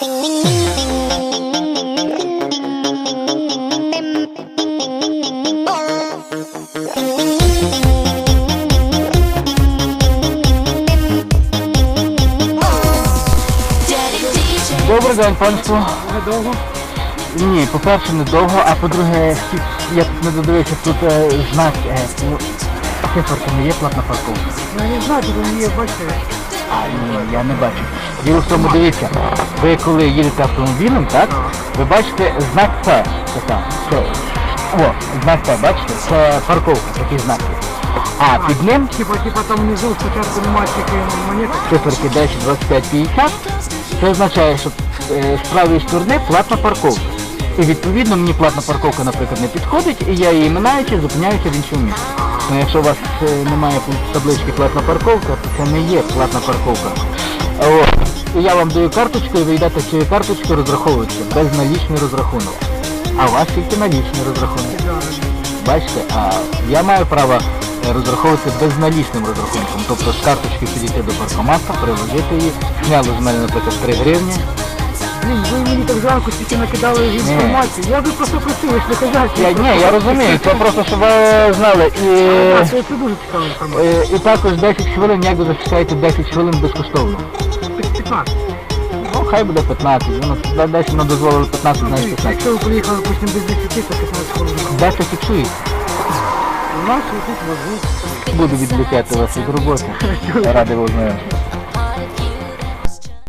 Добрий день, панство. Недовго? Ні, по-перше, недовго, а по-друге, я тут не додивився, тут е, знак, е, ну, циферка не є платна парковка. Ну, я не знаю, тут вони є, бачите. А, ні, я не бачу. Діло в тому, дивіться, ви коли їдете автомобілем, так, ви бачите знак П, така, це, о, знак П, бачите, це парковка, такий знак. є. А під ним Типа, типа там внизу немає тільки монети. циферки 10, 25, 50, це означає, що е, з правої сторони платна парковка. І відповідно мені платна парковка, наприклад, не підходить, і я її минаючи зупиняюся в іншому місці. Ну, якщо у вас е, немає таблички платна парковка, то це не є платна парковка. От. І я вам даю карточку, і ви йдете цією карточкою розраховуєтеся, безналічний розрахунок. А у вас тільки налічний розрахунок. Бачите, а я маю право е, розраховуватися безналічним розрахунком. Тобто з карточки підійти до паркомата, приложити її, зняли з мене, наприклад, 3 гривні. Блін, ви мені так зранку стільки накидали інформацію. Я би просто просив, ж не хазяйки. Я, ні, я розумію, це просто щоб ви знали. І, Це, це дуже цікава інформація. е, і також 10 хвилин, як ви зачекаєте 10 хвилин безкоштовно. 15. Ну, хай буде 15, ну, десь воно дозволило 15, знаєш 15. Якщо ви приїхали потім без 10, то 15 хвилин. Де це фіксують? У нас тут возуть. Буду відлікати вас від роботи. Радий вас.